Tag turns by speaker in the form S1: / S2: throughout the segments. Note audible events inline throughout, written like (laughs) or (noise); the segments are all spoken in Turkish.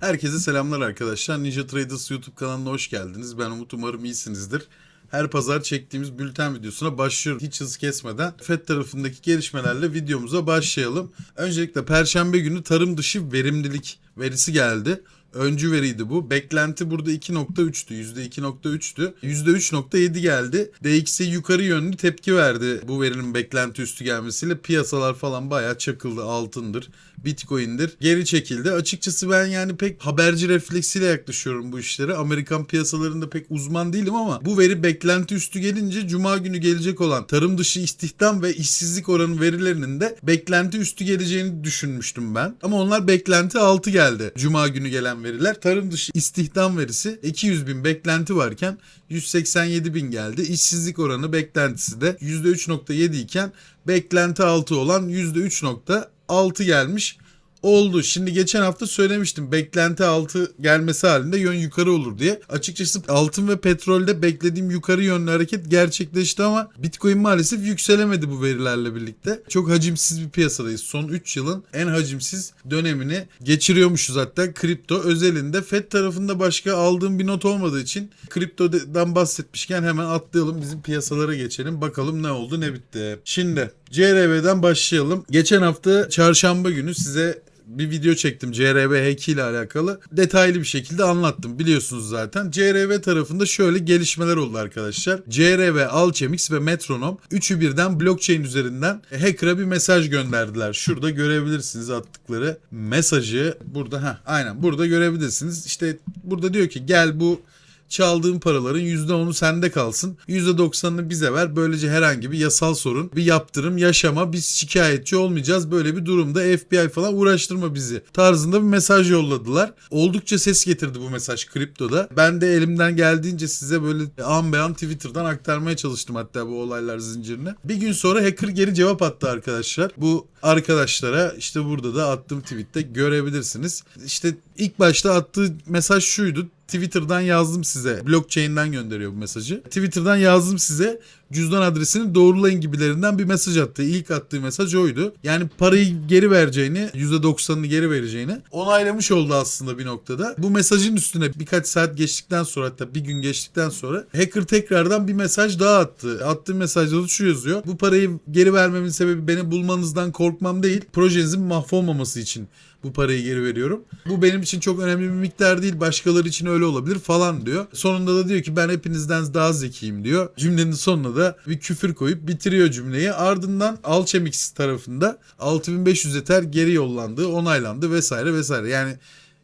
S1: Herkese selamlar arkadaşlar. Ninja Traders YouTube kanalına hoş geldiniz. Ben Umut umarım iyisinizdir. Her pazar çektiğimiz bülten videosuna başlıyoruz. Hiç hız kesmeden FED tarafındaki gelişmelerle videomuza başlayalım. Öncelikle Perşembe günü tarım dışı verimlilik verisi geldi. Öncü veriydi bu. Beklenti burada 2.3'tü. %2.3'tü. %3.7 geldi. DXY yukarı yönlü tepki verdi bu verinin beklenti üstü gelmesiyle. Piyasalar falan bayağı çakıldı. Altındır, Bitcoin'dir. Geri çekildi. Açıkçası ben yani pek haberci refleksiyle yaklaşıyorum bu işlere. Amerikan piyasalarında pek uzman değilim ama bu veri beklenti üstü gelince Cuma günü gelecek olan tarım dışı istihdam ve işsizlik oranı verilerinin de beklenti üstü geleceğini düşünmüştüm ben. Ama onlar beklenti altı geldi. Cuma günü gelen veriler. Tarım dışı istihdam verisi 200 bin beklenti varken 187 bin geldi. İşsizlik oranı beklentisi de %3.7 iken beklenti altı olan %3.6 gelmiş oldu. Şimdi geçen hafta söylemiştim beklenti altı gelmesi halinde yön yukarı olur diye. Açıkçası altın ve petrolde beklediğim yukarı yönlü hareket gerçekleşti ama Bitcoin maalesef yükselemedi bu verilerle birlikte. Çok hacimsiz bir piyasadayız. Son 3 yılın en hacimsiz dönemini geçiriyormuşuz hatta kripto özelinde. Fed tarafında başka aldığım bir not olmadığı için kriptodan bahsetmişken hemen atlayalım bizim piyasalara geçelim. Bakalım ne oldu ne bitti. Şimdi CRV'den başlayalım. Geçen hafta çarşamba günü size bir video çektim CRV hack ile alakalı. Detaylı bir şekilde anlattım biliyorsunuz zaten. CRV tarafında şöyle gelişmeler oldu arkadaşlar. CRV, Alchemix ve Metronom üçü birden blockchain üzerinden hacker'a bir mesaj gönderdiler. Şurada görebilirsiniz attıkları mesajı. Burada ha aynen burada görebilirsiniz. İşte burada diyor ki gel bu çaldığın paraların %10'u sende kalsın. %90'ını bize ver. Böylece herhangi bir yasal sorun, bir yaptırım yaşama. Biz şikayetçi olmayacağız. Böyle bir durumda FBI falan uğraştırma bizi tarzında bir mesaj yolladılar. Oldukça ses getirdi bu mesaj kriptoda. Ben de elimden geldiğince size böyle an be an Twitter'dan aktarmaya çalıştım hatta bu olaylar zincirini. Bir gün sonra hacker geri cevap attı arkadaşlar. Bu arkadaşlara işte burada da attığım tweette görebilirsiniz. İşte ilk başta attığı mesaj şuydu. Twitter'dan yazdım size. Blockchain'den gönderiyor bu mesajı. Twitter'dan yazdım size. Cüzdan adresini doğrulayın gibilerinden bir mesaj attı. İlk attığı mesaj oydu. Yani parayı geri vereceğini, %90'ını geri vereceğini onaylamış oldu aslında bir noktada. Bu mesajın üstüne birkaç saat geçtikten sonra hatta bir gün geçtikten sonra hacker tekrardan bir mesaj daha attı. Attığı mesajda da şu yazıyor. Bu parayı geri vermemin sebebi beni bulmanızdan korkmam değil. Projenizin mahvolmaması için bu parayı geri veriyorum. Bu benim için çok önemli bir miktar değil. Başkaları için öyle olabilir falan diyor. Sonunda da diyor ki ben hepinizden daha zekiyim diyor. Cümlenin sonuna da bir küfür koyup bitiriyor cümleyi. Ardından Alchemix tarafında 6500 Ether geri yollandı, onaylandı vesaire vesaire. Yani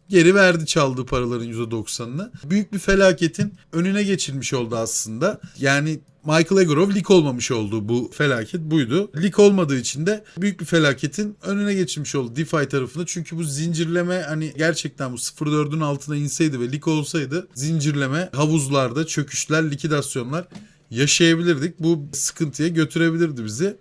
S1: geri verdi çaldığı paraların %90'ını. Büyük bir felaketin önüne geçilmiş oldu aslında. Yani Michael Egorov lig olmamış oldu bu felaket buydu. Lig olmadığı için de büyük bir felaketin önüne geçilmiş oldu DeFi tarafında. Çünkü bu zincirleme hani gerçekten bu 0.4'ün altına inseydi ve lig olsaydı zincirleme havuzlarda çöküşler, likidasyonlar yaşayabilirdik. Bu sıkıntıya götürebilirdi bizi.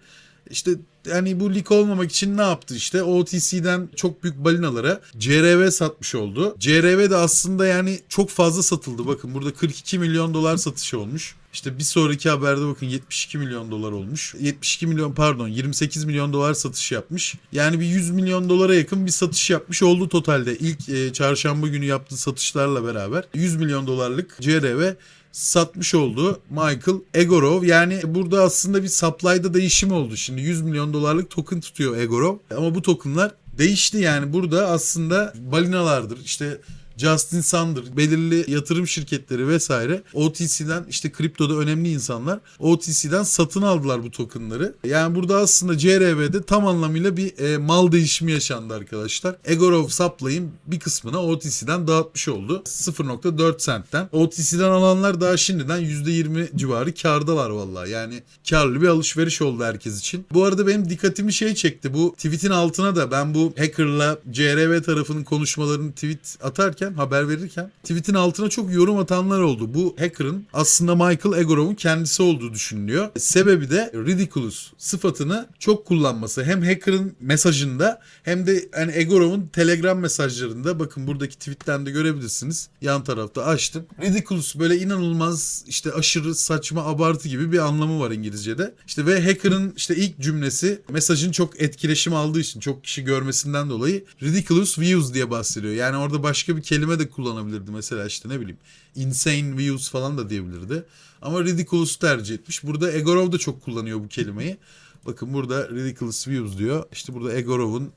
S1: İşte yani bu lig olmamak için ne yaptı işte OTC'den çok büyük balinalara CRV satmış oldu. CRV de aslında yani çok fazla satıldı. Bakın burada 42 milyon dolar satışı olmuş. İşte bir sonraki haberde bakın 72 milyon dolar olmuş. 72 milyon pardon 28 milyon dolar satış yapmış. Yani bir 100 milyon dolara yakın bir satış yapmış oldu totalde. İlk e, çarşamba günü yaptığı satışlarla beraber 100 milyon dolarlık CRV satmış oldu Michael Egorov. Yani burada aslında bir supply'da değişim oldu. Şimdi 100 milyon dolarlık token tutuyor Egorov. Ama bu tokenlar değişti yani burada aslında balinalardır. İşte Justin Sander, belirli yatırım şirketleri vesaire OTC'den işte kriptoda önemli insanlar OTC'den satın aldılar bu tokenları. Yani burada aslında CRV'de tam anlamıyla bir e, mal değişimi yaşandı arkadaşlar. Egorov Supply'ın bir kısmını OTC'den dağıtmış oldu. 0.4 centten. OTC'den alanlar daha şimdiden %20 civarı kardalar vallahi. Yani karlı bir alışveriş oldu herkes için. Bu arada benim dikkatimi şey çekti. Bu tweet'in altına da ben bu hacker'la CRV tarafının konuşmalarını tweet atarken ederken, haber verirken tweetin altına çok yorum atanlar oldu. Bu hacker'ın aslında Michael Egorov'un kendisi olduğu düşünülüyor. Sebebi de ridiculous sıfatını çok kullanması. Hem hacker'ın mesajında hem de yani Egorov'un Telegram mesajlarında bakın buradaki tweetten de görebilirsiniz. Yan tarafta açtım. Ridiculous böyle inanılmaz işte aşırı saçma abartı gibi bir anlamı var İngilizce'de. İşte ve hacker'ın işte ilk cümlesi mesajın çok etkileşim aldığı için çok kişi görmesinden dolayı ridiculous views diye bahsediyor. Yani orada başka bir kelime de kullanabilirdi mesela işte ne bileyim insane views falan da diyebilirdi. Ama ridiculous tercih etmiş. Burada Egorov da çok kullanıyor bu kelimeyi. Bakın burada ridiculous views diyor. İşte burada Egorov'un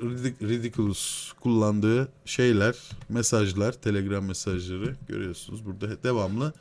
S1: ridic- ridiculous kullandığı şeyler, mesajlar, telegram mesajları görüyorsunuz. Burada devamlı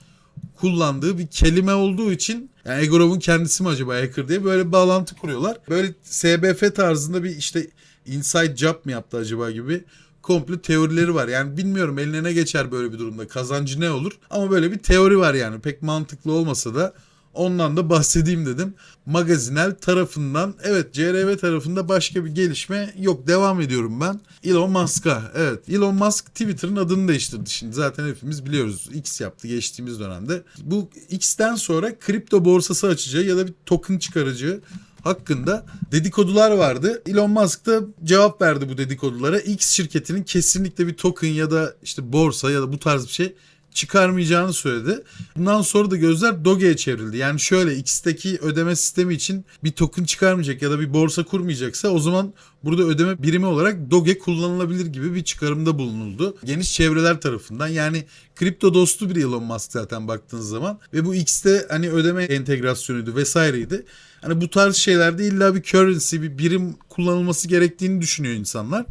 S1: kullandığı bir kelime olduğu için yani Egorov'un kendisi mi acaba hacker diye böyle bir bağlantı kuruyorlar. Böyle SBF tarzında bir işte inside job mı yaptı acaba gibi komple teorileri var. Yani bilmiyorum eline ne geçer böyle bir durumda kazancı ne olur ama böyle bir teori var yani pek mantıklı olmasa da ondan da bahsedeyim dedim. Magazinel tarafından evet CRV tarafında başka bir gelişme yok devam ediyorum ben. Elon Musk'a evet Elon Musk Twitter'ın adını değiştirdi şimdi zaten hepimiz biliyoruz X yaptı geçtiğimiz dönemde. Bu X'ten sonra kripto borsası açacağı ya da bir token çıkaracağı hakkında dedikodular vardı. Elon Musk da cevap verdi bu dedikodulara. X şirketinin kesinlikle bir token ya da işte borsa ya da bu tarz bir şey çıkarmayacağını söyledi. Bundan sonra da gözler Doge'ye çevrildi. Yani şöyle X'teki ödeme sistemi için bir token çıkarmayacak ya da bir borsa kurmayacaksa o zaman burada ödeme birimi olarak Doge kullanılabilir gibi bir çıkarımda bulunuldu. Geniş çevreler tarafından yani kripto dostu bir Elon Musk zaten baktığınız zaman ve bu X'te hani ödeme entegrasyonuydu vesaireydi. Hani bu tarz şeylerde illa bir currency bir birim kullanılması gerektiğini düşünüyor insanlar.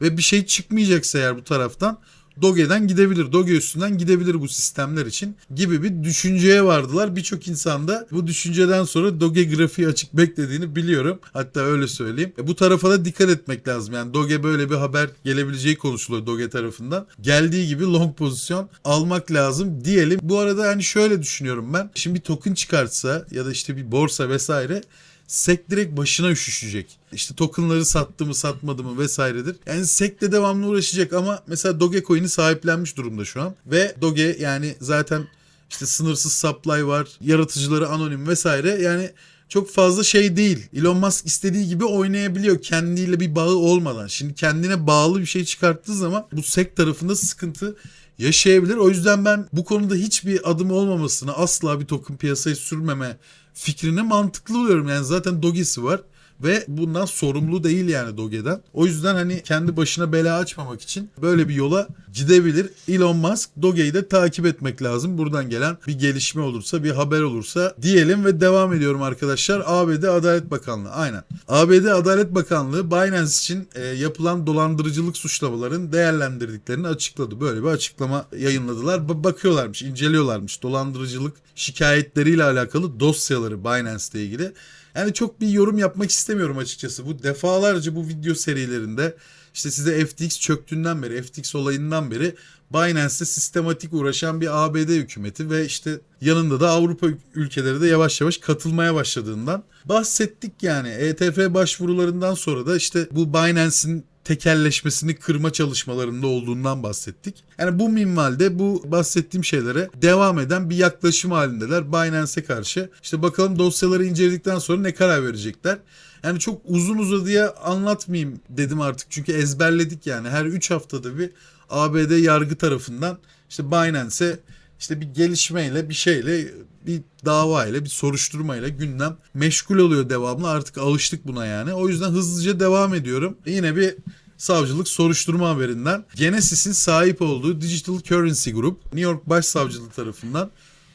S1: Ve bir şey çıkmayacaksa eğer bu taraftan Doge'den gidebilir. Doge üstünden gidebilir bu sistemler için gibi bir düşünceye vardılar. Birçok insan da bu düşünceden sonra Doge grafiği açık beklediğini biliyorum. Hatta öyle söyleyeyim. E, bu tarafa da dikkat etmek lazım. Yani Doge böyle bir haber gelebileceği konuşuluyor Doge tarafından. Geldiği gibi long pozisyon almak lazım diyelim. Bu arada hani şöyle düşünüyorum ben. Şimdi bir token çıkartsa ya da işte bir borsa vesaire SEC direkt başına üşüşecek. İşte tokenları sattı mı satmadı mı vesairedir. Yani SEC de devamlı uğraşacak ama mesela Dogecoin'i sahiplenmiş durumda şu an. Ve Doge yani zaten işte sınırsız supply var, yaratıcıları anonim vesaire. Yani çok fazla şey değil. Elon Musk istediği gibi oynayabiliyor kendiyle bir bağı olmadan. Şimdi kendine bağlı bir şey çıkarttığı zaman bu SEC tarafında sıkıntı yaşayabilir. O yüzden ben bu konuda hiçbir adım olmamasını asla bir token piyasaya sürmeme fikrine mantıklı buluyorum. Yani zaten Doge'si var ve bundan sorumlu değil yani Doge'den. O yüzden hani kendi başına bela açmamak için böyle bir yola gidebilir. Elon Musk Doge'yi de takip etmek lazım. Buradan gelen bir gelişme olursa, bir haber olursa diyelim ve devam ediyorum arkadaşlar. ABD Adalet Bakanlığı aynen. ABD Adalet Bakanlığı Binance için e, yapılan dolandırıcılık suçlamaların değerlendirdiklerini açıkladı. Böyle bir açıklama yayınladılar. Ba- bakıyorlarmış, inceliyorlarmış dolandırıcılık şikayetleriyle alakalı dosyaları Binance ile ilgili. Yani çok bir yorum yapmak istemiyorum açıkçası. Bu defalarca bu video serilerinde işte size FTX çöktüğünden beri, FTX olayından beri Binance'te sistematik uğraşan bir ABD hükümeti ve işte yanında da Avrupa ülkeleri de yavaş yavaş katılmaya başladığından bahsettik yani. ETF başvurularından sonra da işte bu Binance'in tekelleşmesini kırma çalışmalarında olduğundan bahsettik. Yani bu minvalde bu bahsettiğim şeylere devam eden bir yaklaşım halindeler Binance'e karşı. İşte bakalım dosyaları inceledikten sonra ne karar verecekler. Yani çok uzun uzadıya anlatmayayım dedim artık çünkü ezberledik yani. Her 3 haftada bir ABD yargı tarafından işte Binance'e işte bir gelişmeyle bir şeyle bir davayla bir soruşturmayla gündem meşgul oluyor devamlı artık alıştık buna yani. O yüzden hızlıca devam ediyorum. Yine bir savcılık soruşturma haberinden Genesis'in sahip olduğu Digital Currency Group New York Başsavcılığı tarafından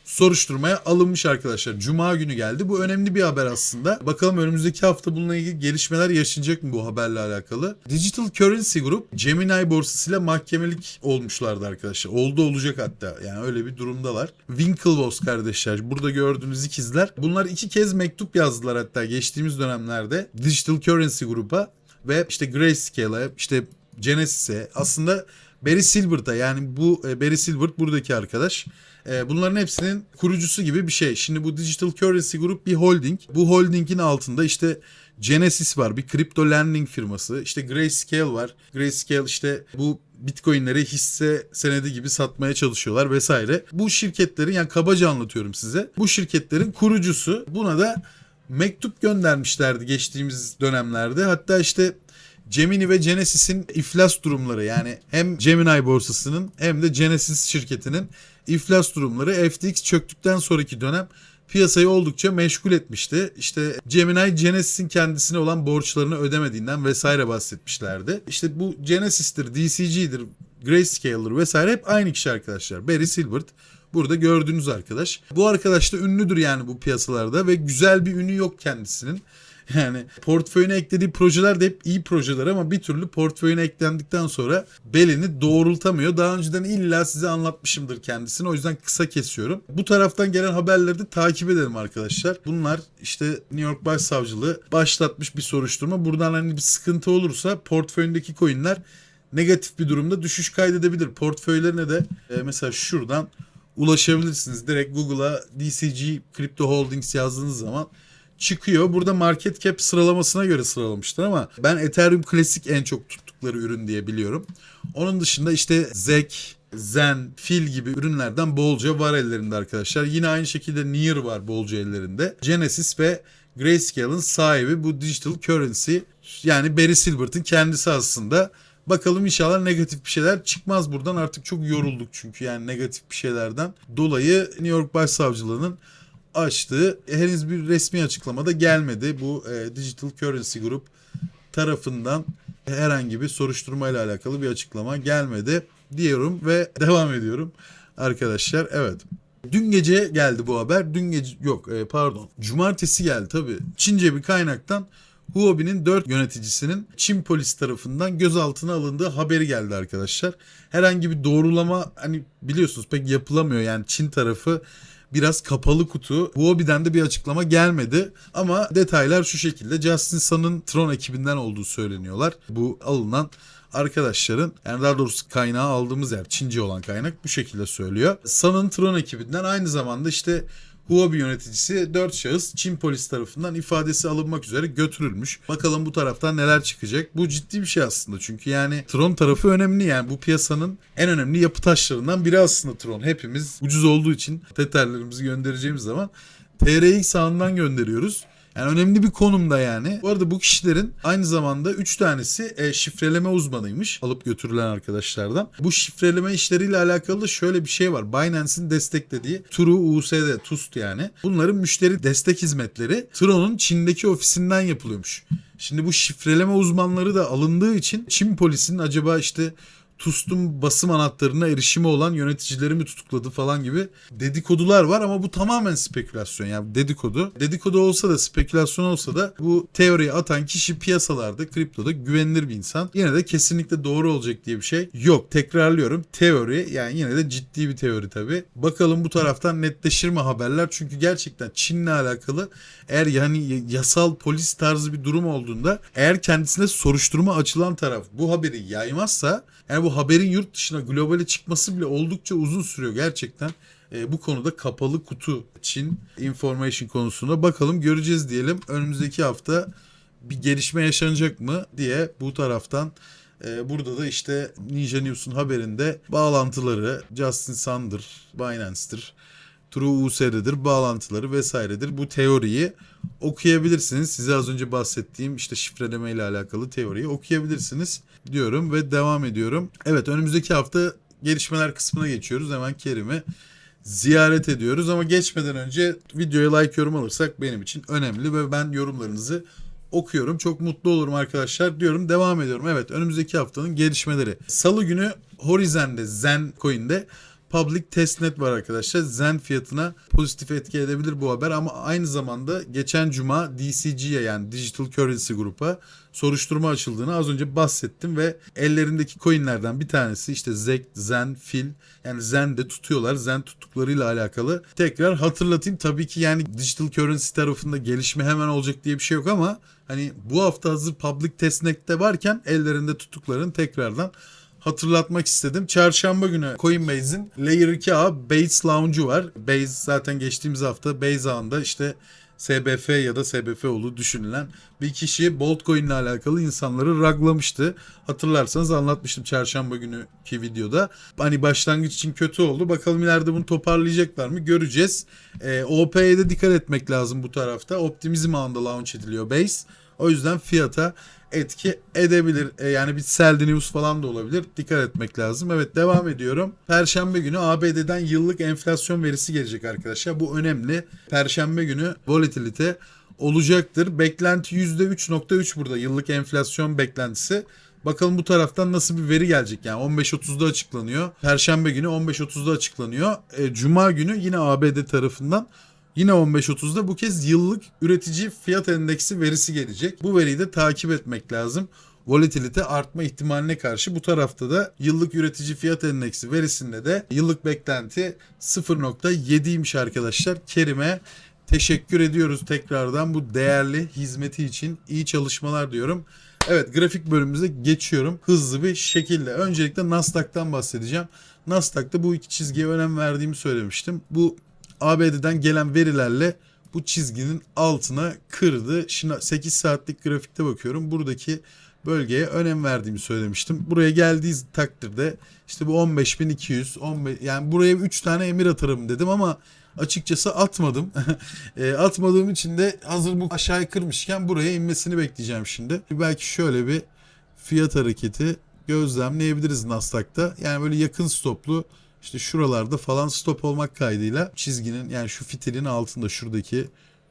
S1: soruşturmaya alınmış arkadaşlar. Cuma günü geldi. Bu önemli bir haber aslında. Bakalım önümüzdeki hafta bununla ilgili gelişmeler yaşanacak mı bu haberle alakalı? Digital Currency Group Gemini borsasıyla mahkemelik olmuşlardı arkadaşlar. Oldu olacak hatta. Yani öyle bir durumdalar. Winklevoss kardeşler. Burada gördüğünüz ikizler. Bunlar iki kez mektup yazdılar hatta geçtiğimiz dönemlerde Digital Currency Group'a ve işte Grayscale'a işte Genesis'e aslında Barry Silbert'a yani bu e, Barry Silbert buradaki arkadaş. E, bunların hepsinin kurucusu gibi bir şey. Şimdi bu Digital Currency Group bir holding. Bu holdingin altında işte Genesis var bir kripto lending firması. İşte Grayscale var. Grayscale işte bu Bitcoin'leri hisse senedi gibi satmaya çalışıyorlar vesaire. Bu şirketlerin yani kabaca anlatıyorum size. Bu şirketlerin kurucusu buna da mektup göndermişlerdi geçtiğimiz dönemlerde. Hatta işte Gemini ve Genesis'in iflas durumları yani hem Gemini borsasının hem de Genesis şirketinin iflas durumları FTX çöktükten sonraki dönem piyasayı oldukça meşgul etmişti. İşte Gemini Genesis'in kendisine olan borçlarını ödemediğinden vesaire bahsetmişlerdi. İşte bu Genesis'tir, DCG'dir, Grayscale'dır vesaire hep aynı kişi arkadaşlar. Barry Silbert. Burada gördüğünüz arkadaş. Bu arkadaş da ünlüdür yani bu piyasalarda ve güzel bir ünü yok kendisinin. (laughs) Yani portföyüne eklediği projeler de hep iyi projeler ama bir türlü portföyüne eklendikten sonra belini doğrultamıyor. Daha önceden illa size anlatmışımdır kendisini. O yüzden kısa kesiyorum. Bu taraftan gelen haberleri de takip edelim arkadaşlar. Bunlar işte New York Başsavcılığı başlatmış bir soruşturma. Buradan hani bir sıkıntı olursa portföyündeki coinler negatif bir durumda düşüş kaydedebilir. Portföylerine de e, mesela şuradan ulaşabilirsiniz. Direkt Google'a DCG Crypto Holdings yazdığınız zaman çıkıyor. Burada market cap sıralamasına göre sıralamışlar ama ben Ethereum Classic en çok tuttukları ürün diye biliyorum. Onun dışında işte ZEC, Zen, Fil gibi ürünlerden bolca var ellerinde arkadaşlar. Yine aynı şekilde Near var bolca ellerinde. Genesis ve Grayscale'ın sahibi bu digital currency yani Barry Silbert'ın kendisi aslında. Bakalım inşallah negatif bir şeyler çıkmaz buradan. Artık çok yorulduk çünkü yani negatif bir şeylerden dolayı New York Başsavcılığı'nın açtığı henüz bir resmi açıklamada gelmedi. Bu e, Digital Currency Group tarafından herhangi bir soruşturma ile alakalı bir açıklama gelmedi diyorum ve (laughs) devam ediyorum arkadaşlar. Evet. Dün gece geldi bu haber. Dün gece yok e, pardon. Cumartesi geldi tabii. Çince bir kaynaktan Huobi'nin 4 yöneticisinin Çin polis tarafından gözaltına alındığı haberi geldi arkadaşlar. Herhangi bir doğrulama hani biliyorsunuz pek yapılamıyor yani Çin tarafı biraz kapalı kutu. Huobi'den de bir açıklama gelmedi ama detaylar şu şekilde. Justin Sun'ın Tron ekibinden olduğu söyleniyorlar. Bu alınan arkadaşların yani daha doğrusu kaynağı aldığımız yer Çince olan kaynak bu şekilde söylüyor. Sun'ın Tron ekibinden aynı zamanda işte Huobi yöneticisi 4 şahıs Çin polis tarafından ifadesi alınmak üzere götürülmüş. Bakalım bu taraftan neler çıkacak. Bu ciddi bir şey aslında çünkü yani Tron tarafı önemli yani bu piyasanın en önemli yapı taşlarından biri aslında Tron. Hepimiz ucuz olduğu için tetherlerimizi göndereceğimiz zaman TRX ağından gönderiyoruz. Yani önemli bir konumda yani. Bu arada bu kişilerin aynı zamanda 3 tanesi e, şifreleme uzmanıymış alıp götürülen arkadaşlardan. Bu şifreleme işleriyle alakalı da şöyle bir şey var. Binance'in desteklediği True USD, TUST yani. Bunların müşteri destek hizmetleri Tron'un Çin'deki ofisinden yapılıyormuş. Şimdi bu şifreleme uzmanları da alındığı için Çin polisinin acaba işte TUST'un basım anahtarına erişimi olan yöneticileri mi tutukladı falan gibi dedikodular var ama bu tamamen spekülasyon yani dedikodu. Dedikodu olsa da spekülasyon olsa da bu teoriyi atan kişi piyasalarda kriptoda güvenilir bir insan. Yine de kesinlikle doğru olacak diye bir şey yok. Tekrarlıyorum teori yani yine de ciddi bir teori tabi. Bakalım bu taraftan netleşir mi haberler çünkü gerçekten Çin'le alakalı eğer yani yasal polis tarzı bir durum olduğunda eğer kendisine soruşturma açılan taraf bu haberi yaymazsa yani bu haberin yurt dışına globale çıkması bile oldukça uzun sürüyor gerçekten. E, bu konuda kapalı kutu Çin information konusunda bakalım göreceğiz diyelim. Önümüzdeki hafta bir gelişme yaşanacak mı diye bu taraftan e, burada da işte Ninja News'un haberinde bağlantıları Justin Sun'dır, Binance'tir, True USD'dir, bağlantıları vesairedir. Bu teoriyi okuyabilirsiniz. Size az önce bahsettiğim işte şifreleme ile alakalı teoriyi okuyabilirsiniz diyorum ve devam ediyorum. Evet önümüzdeki hafta gelişmeler kısmına geçiyoruz. Hemen Kerim'i ziyaret ediyoruz ama geçmeden önce videoya like yorum alırsak benim için önemli ve ben yorumlarınızı okuyorum. Çok mutlu olurum arkadaşlar diyorum. Devam ediyorum. Evet önümüzdeki haftanın gelişmeleri. Salı günü Horizon'de Zen Coin'de Public Testnet var arkadaşlar. Zen fiyatına pozitif etki edebilir bu haber ama aynı zamanda geçen cuma DCG'ye yani Digital Currency Group'a soruşturma açıldığını az önce bahsettim ve ellerindeki coinlerden bir tanesi işte ZEC, Zen, Fil yani Zen de tutuyorlar. Zen tuttuklarıyla alakalı tekrar hatırlatayım. Tabii ki yani Digital Currency tarafında gelişme hemen olacak diye bir şey yok ama hani bu hafta hazır Public Testnet'te varken ellerinde tuttuklarını tekrardan hatırlatmak istedim. Çarşamba günü Coinbase'in Layer 2A Base Lounge'u var. Base zaten geçtiğimiz hafta Base ağında işte SBF ya da SBF olduğu düşünülen bir kişi Boltcoin ile alakalı insanları raglamıştı. Hatırlarsanız anlatmıştım çarşamba günüki videoda. Hani başlangıç için kötü oldu. Bakalım ileride bunu toparlayacaklar mı göreceğiz. Ee, OP'ye de dikkat etmek lazım bu tarafta. Optimizm ağında launch ediliyor Base. O yüzden fiyata etki edebilir. E, yani bir sell news falan da olabilir. Dikkat etmek lazım. Evet devam ediyorum. Perşembe günü ABD'den yıllık enflasyon verisi gelecek arkadaşlar. Bu önemli. Perşembe günü volatility olacaktır. Beklenti %3.3 burada yıllık enflasyon beklentisi. Bakalım bu taraftan nasıl bir veri gelecek. Yani 15.30'da açıklanıyor. Perşembe günü 15.30'da açıklanıyor. E, Cuma günü yine ABD tarafından Yine 15.30'da bu kez yıllık üretici fiyat endeksi verisi gelecek. Bu veriyi de takip etmek lazım. Volatilite artma ihtimaline karşı bu tarafta da yıllık üretici fiyat endeksi verisinde de yıllık beklenti 0.7'ymiş arkadaşlar. Kerim'e teşekkür ediyoruz tekrardan bu değerli hizmeti için. iyi çalışmalar diyorum. Evet grafik bölümümüze geçiyorum hızlı bir şekilde. Öncelikle Nasdaq'tan bahsedeceğim. Nasdaq'ta bu iki çizgiye önem verdiğimi söylemiştim. Bu ABD'den gelen verilerle bu çizginin altına kırdı. Şimdi 8 saatlik grafikte bakıyorum. Buradaki bölgeye önem verdiğimi söylemiştim. Buraya geldiği takdirde işte bu 15.200 15 yani buraya 3 tane emir atarım dedim ama açıkçası atmadım. (laughs) e, atmadığım için de hazır bu aşağıya kırmışken buraya inmesini bekleyeceğim şimdi. Belki şöyle bir fiyat hareketi gözlemleyebiliriz Nasdaq'ta. Yani böyle yakın stoplu işte şuralarda falan stop olmak kaydıyla çizginin yani şu fitilin altında şuradaki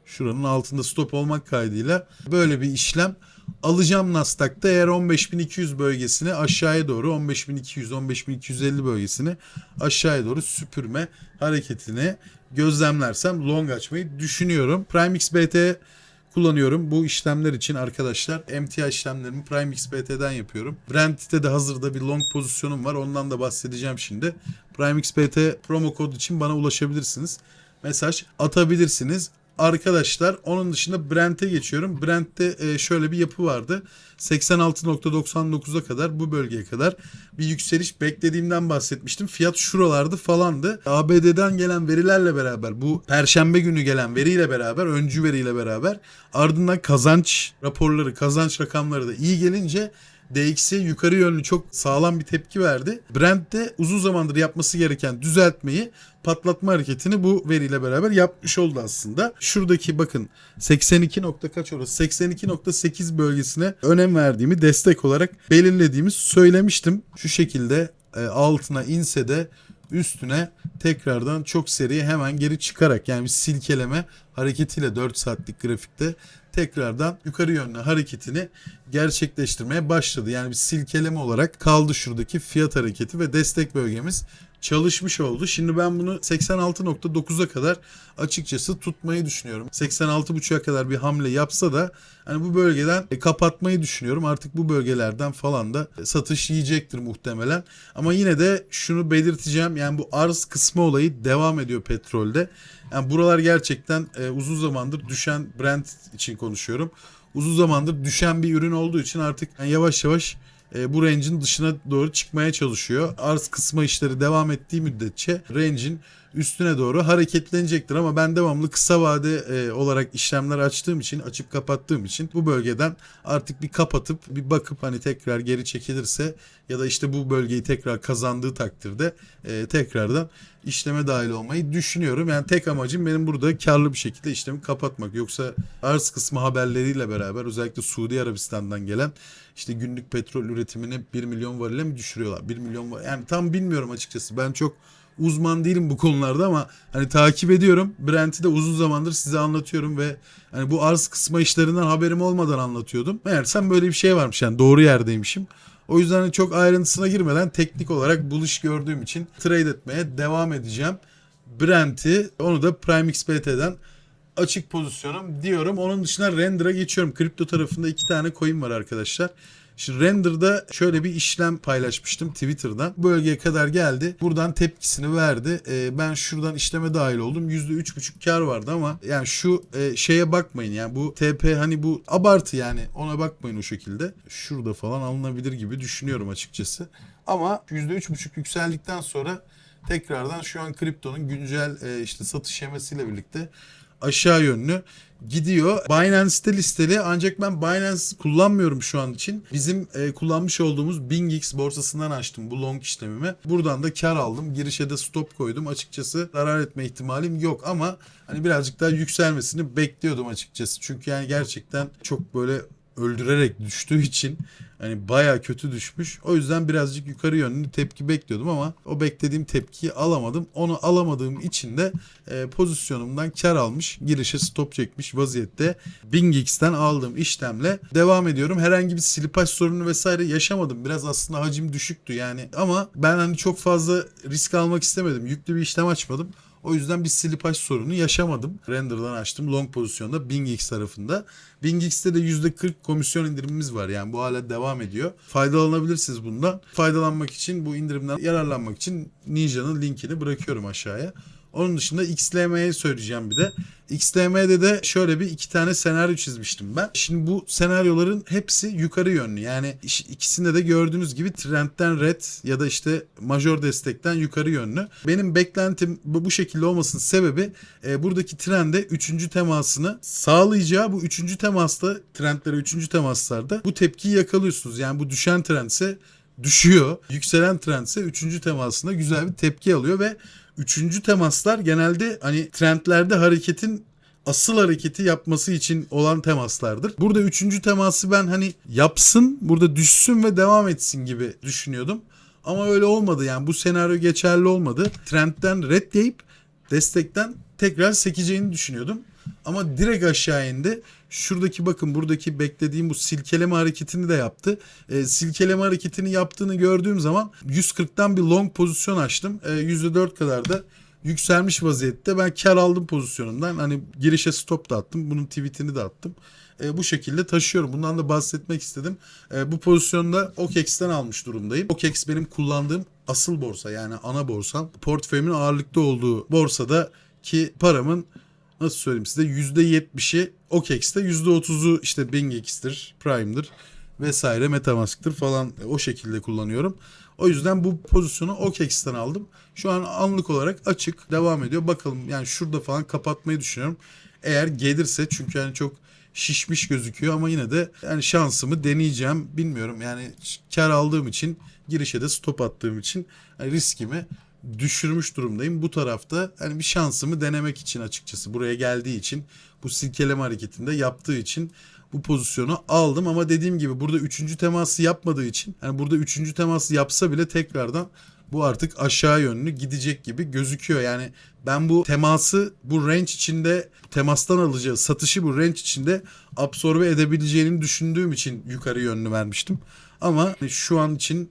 S1: şuranın altında stop olmak kaydıyla böyle bir işlem alacağım Nasdaq'ta eğer 15.200 bölgesini aşağıya doğru 15.200 15.250 bölgesini aşağıya doğru süpürme hareketini gözlemlersem long açmayı düşünüyorum. PrimeXBT kullanıyorum. Bu işlemler için arkadaşlar MTA işlemlerimi PrimeXBT'den yapıyorum. Brent'te de hazırda bir long pozisyonum var. Ondan da bahsedeceğim şimdi. PrimeXBT promo kod için bana ulaşabilirsiniz. Mesaj atabilirsiniz. Arkadaşlar onun dışında Brent'e geçiyorum. Brent'te e, şöyle bir yapı vardı. 86.99'a kadar bu bölgeye kadar bir yükseliş beklediğimden bahsetmiştim. Fiyat şuralardı falandı. ABD'den gelen verilerle beraber bu perşembe günü gelen veriyle beraber öncü veriyle beraber ardından kazanç raporları kazanç rakamları da iyi gelince DX'ye yukarı yönlü çok sağlam bir tepki verdi. Brent de uzun zamandır yapması gereken düzeltmeyi patlatma hareketini bu veriyle beraber yapmış oldu aslında. Şuradaki bakın 82 nokta kaç orası 82.8 bölgesine önem verdiğimi destek olarak belirlediğimi söylemiştim. Şu şekilde e, altına inse de üstüne tekrardan çok seri hemen geri çıkarak yani bir silkeleme hareketiyle 4 saatlik grafikte tekrardan yukarı yönlü hareketini gerçekleştirmeye başladı. Yani bir silkeleme olarak kaldı şuradaki fiyat hareketi ve destek bölgemiz çalışmış oldu. Şimdi ben bunu 86.9'a kadar açıkçası tutmayı düşünüyorum. 86.5'a kadar bir hamle yapsa da hani bu bölgeden e, kapatmayı düşünüyorum. Artık bu bölgelerden falan da satış yiyecektir muhtemelen. Ama yine de şunu belirteceğim. Yani bu arz kısmı olayı devam ediyor petrolde. Yani buralar gerçekten e, uzun zamandır düşen Brent için konuşuyorum. Uzun zamandır düşen bir ürün olduğu için artık yavaş yavaş e, bu range'in dışına doğru çıkmaya çalışıyor. Arz kısma işleri devam ettiği müddetçe range'in üstüne doğru hareketlenecektir ama ben devamlı kısa vade e, olarak işlemler açtığım için açıp kapattığım için bu bölgeden artık bir kapatıp bir bakıp hani tekrar geri çekilirse ya da işte bu bölgeyi tekrar kazandığı takdirde e, tekrardan işleme dahil olmayı düşünüyorum. Yani tek amacım benim burada karlı bir şekilde işlemi kapatmak. Yoksa arz kısmı haberleriyle beraber özellikle Suudi Arabistan'dan gelen işte günlük petrol üretimini 1 milyon varile mi düşürüyorlar? 1 milyon var. Yani tam bilmiyorum açıkçası. Ben çok uzman değilim bu konularda ama hani takip ediyorum. Brent'i de uzun zamandır size anlatıyorum ve hani bu arz kısma işlerinden haberim olmadan anlatıyordum. Meğersem böyle bir şey varmış yani doğru yerdeymişim. O yüzden hani çok ayrıntısına girmeden teknik olarak buluş gördüğüm için trade etmeye devam edeceğim. Brent'i onu da PrimeXBT'den açık pozisyonum diyorum. Onun dışında Render'a geçiyorum. Kripto tarafında iki tane coin var arkadaşlar. Şimdi render'da şöyle bir işlem paylaşmıştım Twitter'dan. Bölgeye kadar geldi. Buradan tepkisini verdi. Ee, ben şuradan işleme dahil oldum. %3,5 kar vardı ama yani şu e, şeye bakmayın yani bu TP hani bu abartı yani ona bakmayın o şekilde. Şurada falan alınabilir gibi düşünüyorum açıkçası. Ama %3,5 yükseldikten sonra tekrardan şu an kriptonun güncel e, işte satış şemasiyle birlikte aşağı yönlü gidiyor. Binance'te listeli ancak ben Binance kullanmıyorum şu an için. Bizim e, kullanmış olduğumuz BingX borsasından açtım bu long işlemimi. Buradan da kar aldım. Girişe de stop koydum. Açıkçası zarar etme ihtimalim yok ama hani birazcık daha yükselmesini bekliyordum açıkçası. Çünkü yani gerçekten çok böyle öldürerek düştüğü için hani baya kötü düşmüş. O yüzden birazcık yukarı yönlü tepki bekliyordum ama o beklediğim tepkiyi alamadım. Onu alamadığım için de e, pozisyonumdan kar almış, girişe stop çekmiş vaziyette BingX'ten aldığım işlemle devam ediyorum. Herhangi bir slipaj sorunu vesaire yaşamadım. Biraz aslında hacim düşüktü yani ama ben hani çok fazla risk almak istemedim. Yüklü bir işlem açmadım. O yüzden bir slipaj sorunu yaşamadım. Render'dan açtım long pozisyonda BingX tarafında. BingX'te de %40 komisyon indirimimiz var. Yani bu hala devam ediyor. Faydalanabilirsiniz bundan. Faydalanmak için bu indirimden yararlanmak için Ninja'nın linkini bırakıyorum aşağıya. Onun dışında XLM'ye söyleyeceğim bir de. XLM'de de şöyle bir iki tane senaryo çizmiştim ben. Şimdi bu senaryoların hepsi yukarı yönlü. Yani ikisinde de gördüğünüz gibi trendten red ya da işte major destekten yukarı yönlü. Benim beklentim bu, şekilde olmasının sebebi e, buradaki trende üçüncü temasını sağlayacağı bu üçüncü temasta trendlere üçüncü temaslarda bu tepkiyi yakalıyorsunuz. Yani bu düşen trendse düşüyor. Yükselen trendse üçüncü temasında güzel bir tepki alıyor ve üçüncü temaslar genelde hani trendlerde hareketin asıl hareketi yapması için olan temaslardır. Burada üçüncü teması ben hani yapsın, burada düşsün ve devam etsin gibi düşünüyordum. Ama öyle olmadı yani bu senaryo geçerli olmadı. Trendten red deyip destekten tekrar sekeceğini düşünüyordum. Ama direkt aşağı indi. Şuradaki bakın buradaki beklediğim bu silkeleme hareketini de yaptı. E, silkeleme hareketini yaptığını gördüğüm zaman 140'tan bir long pozisyon açtım. E, %4 kadar da yükselmiş vaziyette. Ben kar aldım pozisyonumdan. Hani girişe stop da attım. Bunun tweetini de attım. E, bu şekilde taşıyorum. Bundan da bahsetmek istedim. E, bu pozisyonda OKEX'ten almış durumdayım. OKEX benim kullandığım asıl borsa yani ana borsam. Portföyümün ağırlıkta olduğu borsada ki paramın nasıl söyleyeyim size %70'i OKEX'te %30'u işte BingX'tir, Prime'dır vesaire Metamask'tır falan o şekilde kullanıyorum. O yüzden bu pozisyonu OKEX'ten aldım. Şu an anlık olarak açık devam ediyor. Bakalım yani şurada falan kapatmayı düşünüyorum. Eğer gelirse çünkü yani çok şişmiş gözüküyor ama yine de yani şansımı deneyeceğim. Bilmiyorum yani kar aldığım için girişe de stop attığım için yani riskimi düşürmüş durumdayım. Bu tarafta hani bir şansımı denemek için açıkçası buraya geldiği için bu silkeleme hareketinde yaptığı için bu pozisyonu aldım ama dediğim gibi burada üçüncü teması yapmadığı için yani burada üçüncü teması yapsa bile tekrardan bu artık aşağı yönlü gidecek gibi gözüküyor. Yani ben bu teması bu range içinde temastan alacağı satışı bu range içinde absorbe edebileceğini düşündüğüm için yukarı yönlü vermiştim. Ama şu an için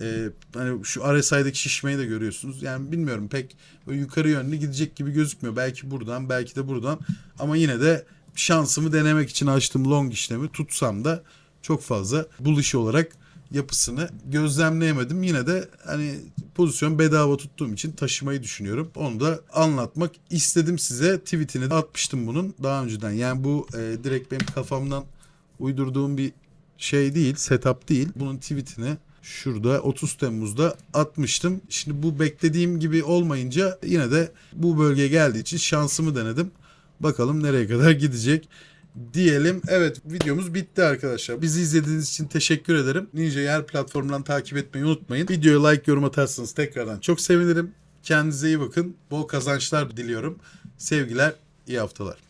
S1: e, hani şu RSI'deki şişmeyi de görüyorsunuz. Yani bilmiyorum pek yukarı yönlü gidecek gibi gözükmüyor. Belki buradan belki de buradan ama yine de şansımı denemek için açtığım long işlemi tutsam da çok fazla bullish olarak yapısını gözlemleyemedim. Yine de hani pozisyon bedava tuttuğum için taşımayı düşünüyorum. Onu da anlatmak istedim size. Tweetini de atmıştım bunun daha önceden. Yani bu e, direkt benim kafamdan uydurduğum bir şey değil, setup değil. Bunun tweetini şurada 30 Temmuz'da atmıştım. Şimdi bu beklediğim gibi olmayınca yine de bu bölgeye geldiği için şansımı denedim. Bakalım nereye kadar (laughs) gidecek diyelim. Evet videomuz bitti arkadaşlar. Bizi izlediğiniz için teşekkür ederim. Ninja'yı her platformdan takip etmeyi unutmayın. Videoya like yorum atarsanız tekrardan çok sevinirim. Kendinize iyi bakın. Bol kazançlar diliyorum. Sevgiler, iyi haftalar.